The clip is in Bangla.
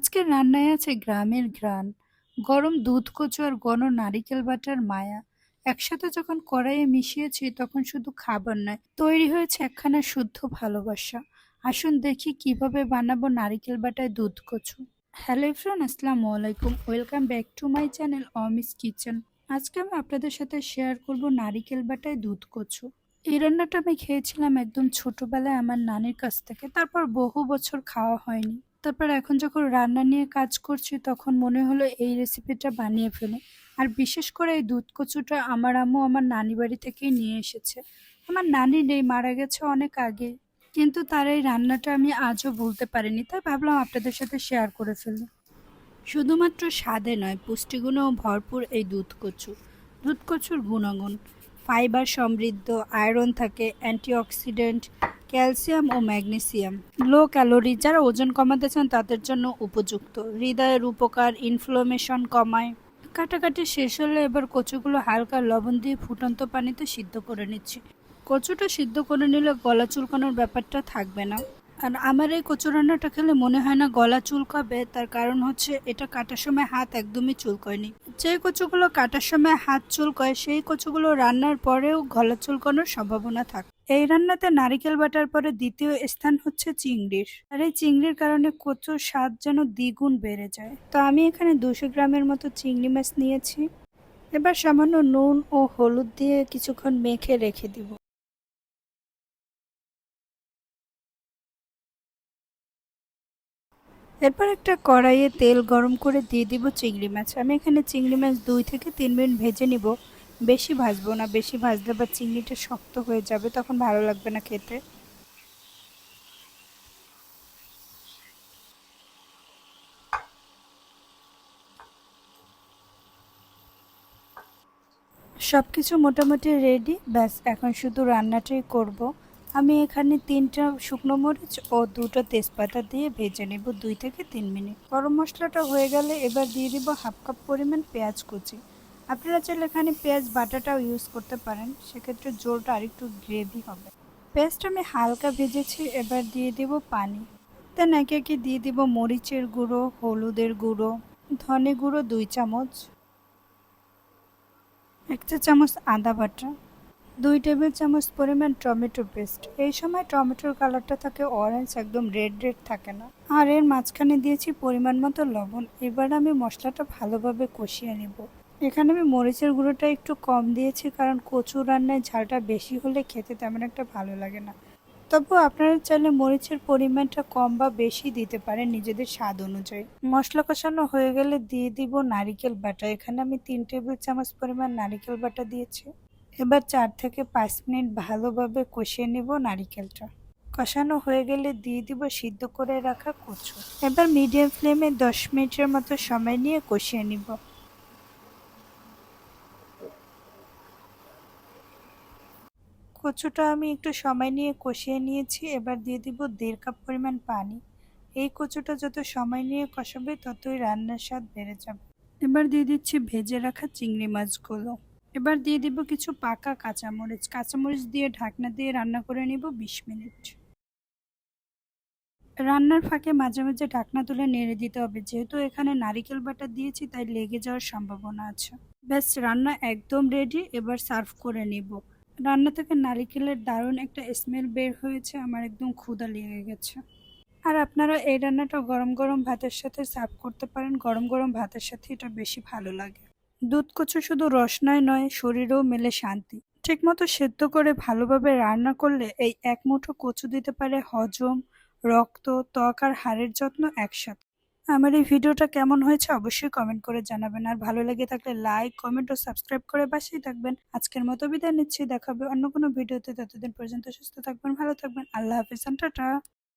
আজকের রান্নায় আছে গ্রামের ঘ্রাণ, গরম দুধ কচু আর গণ নারিকেল বাটার মায়া। একসাথে যখন কড়াইয়ে মিশিয়েছি, তখন শুধু খাবার নয়, তৈরি হয়েছে একখানা শুদ্ধ ভালোবাসা। আসুন দেখি কীভাবে বানাবো নারিকেল বাটায় দুধ কচু। হ্যালো ফ্রেন্ড আসসালামু আলাইকুম। Welcome back to my channel Omi's kitchen. আজকে আমি আপনাদের সাথে শেয়ার করব নারিকেল বাটায় দুধ কচু। এই রান্নাটা আমি খেয়েছিলাম একদম ছোটবেলায় আমার নানির কাছ থেকে, তারপর বহু বছর খাওয়া হয়নি। তারপর এখন যখন রান্না নিয়ে কাজ করছি, তখন মনে হলো এই রেসিপিটা বানিয়ে ফেলে। আর বিশেষ করে এই দুধ কচুটা আমার আম্মু আমার নানি বাড়ি থেকেই নিয়ে এসেছে। আমার নানি নেই, মারা গেছে অনেক আগে। কিন্তু তার এই রান্নাটা আমি আজও ভুলতে পারিনি, তাই ভাবলাম আপনাদের সাথে শেয়ার করে ফেলি। শুধুমাত্র স্বাদে নয়, পুষ্টিগুণেও ভরপুর এই দুধ কচু। দুধ কচুর গুণাগুণ ফাইবার সমৃদ্ধ আয়রন থাকে অ্যান্টিঅক্সিডেন্ট ক্যালসিয়াম ও ম্যাগনেসিয়াম। লো ক্যালোরি যারা ওজন কমাতে চান তাদের জন্য উপযুক্ত। হৃদয়ের উপকার ইনফ্লোমেশন কমায়। কাটাকাটি শেষ হলে এবার কচুগুলো হালকা লবণ দিয়ে ফুটন্ত পানিতে সিদ্ধ করে নিচ্ছি। কচুটা সিদ্ধ করে নিলে গলা চুলকানোর ব্যাপারটা থাকবে না। আর আমার এই কচু রান্নাটা খেলে মনে হয় না গলা চুলকাবে, তার কারণ হচ্ছে এটা কাটার সময় হাত একদমই চুলকয়নি। যে কচুগুলো কাটার সময় হাত চুলকয়, সেই কচুগুলো রান্নার পরেও গলা চুলকানোর সম্ভাবনা থাকে। এই রান্নাতে নারিকেল বাটার পরে দ্বিতীয় স্থান হচ্ছে চিংড়ির। আর এই চিংড়ির কারণে কচুর স্বাদ যেন দ্বিগুণ বেড়ে যায়। তো আমি এখানে দুশো গ্রামের মতো চিংড়ি মাছ নিয়েছি। এবার সামান্য নুন ও হলুদ দিয়ে কিছুক্ষণ মেখে রেখে দিব। এরপর একটা কড়াইয়ে তেল গরম করে দিয়ে দিব চিংড়ি মাছ। আমি এখানে চিংড়ি মাছ দুই থেকে তিন মিনিট ভেজে নিব। বেশি ভাজবো না, বেশি ভাজলে বা চিংড়িটা শক্ত হয়ে যাবে তখন ভালো লাগবে না খেতে। সব কিছু মোটামুটি রেডি ব্যাস এখন শুধু রান্নাটাই করব। আমি এখানে তিনটা শুকনো মরিচ ও দুটো তেজপাতা দিয়ে ভেজে নেব দুই থেকে তিন মিনিট। গরম মশলাটা হয়ে গেলে এবার দিয়ে দিব হাফ কাপ পরিমাণ পেঁয়াজ কুচি। আপনারা চাইলে এখানে পেঁয়াজ বাটাটাও ইউজ করতে পারেন, সেক্ষেত্রে জোলটা আরেকটু গ্রেভি হবে। পেঁয়াজটা আমি হালকা ভেজেছি, এবার দিয়ে দেব পানি। দেন একে একে দিয়ে দিব মরিচের গুঁড়ো, হলুদের গুঁড়ো, ধনে গুঁড়ো দুই চামচ, এক চামচ আদা বাটা। দুই টেবিল চামচ পরিমাণ টমেটো পেস্ট। এই সময় টমেটোর কালারটা থাকে অরেঞ্জ একদম রেড রেড থাকে না। আর এর মাঝখানে দিয়েছি পরিমাণ মতো লবণ। এবার আমি মশলাটা ভালোভাবে কষিয়ে নেব। এখানে আমি মরিচের গুঁড়োটা একটু কম দিয়েছি কারণ কচু রান্নায় ঝালটা বেশি হলে খেতে তেমন একটা ভালো লাগে না। তবু আপনারা চাইলে মরিচের পরিমাণটা কম বা বেশি দিতে পারেন নিজেদের স্বাদ অনুযায়ী। মশলা কষানো হয়ে গেলে দিয়ে দিব নারিকেল বাটা। এখানে আমি তিন টেবিল চামচ পরিমাণ নারিকেল বাটা দিয়েছি। এবার চার থেকে পাঁচ মিনিট ভালোভাবে কষিয়ে নেব নারিকেলটা। কষানো হয়ে গেলে দিয়ে দিব সিদ্ধ করে রাখা কচু। এবার মিডিয়াম ফ্লেমে দশ মিনিটের মতো সময় নিয়ে কষিয়ে নিব। কচুটা আমি একটু সময় নিয়ে কষিয়ে নিয়েছি, এবার দিয়ে দিব দেড় কাপ পরিমাণ পানি। এই কচুটা যত সময় নিয়ে কষাবে ততই রান্নার স্বাদ বেড়ে যাবে। এবার দিয়ে দিচ্ছি ভেজে রাখা চিংড়ি মাছগুলো। এবার দিয়ে দিব কিছু পাকা কাঁচামরিচ। কাঁচামরিচ দিয়ে ঢাকনা দিয়ে রান্না করে নিব বিশ মিনিট। রান্নার ফাঁকে মাঝে মাঝে ঢাকনা তুলে নেড়ে দিতে হবে। যেহেতু এখানে নারিকেল বাটা দিয়েছি, তাই লেগে যাওয়ার সম্ভাবনা আছে। ব্যাস, রান্না একদম রেডি এবার সার্ভ করে নিব। রান্না থেকে নারিকেলের দারুণ একটা স্মেল বের হয়েছে, আমার একদম ক্ষুদা লেগে গেছে। আর আপনারা এই রান্নাটা গরম গরম ভাতের সাথে সার্ভ করতে পারেন। গরম গরম ভাতের সাথে এটা বেশি ভালো লাগে। দুধ কচু শুধু রসনায় নয় শরীরেও মেলে শান্তি। ঠিকমতো সেদ্ধ করে ভালোভাবে রান্না করলে এই এক মুঠো কচু দিতে পারে হজম, রক্ত, ত্বক আর হাড়ের যত্ন একসাথে। আমার এই ভিডিওটা কেমন হয়েছে অবশ্যই কমেন্ট করে জানাবেন। আর ভালো লেগে থাকলে লাইক কমেন্ট ও সাবস্ক্রাইব করে পাশেই থাকবেন। আজকের মতো বিদায় নিচ্ছি। দেখাবে অন্য কোনো ভিডিওতে। ততদিন পর্যন্ত সুস্থ থাকবেন, ভালো থাকবেন। আল্লাহ হাফিজ, টাটা।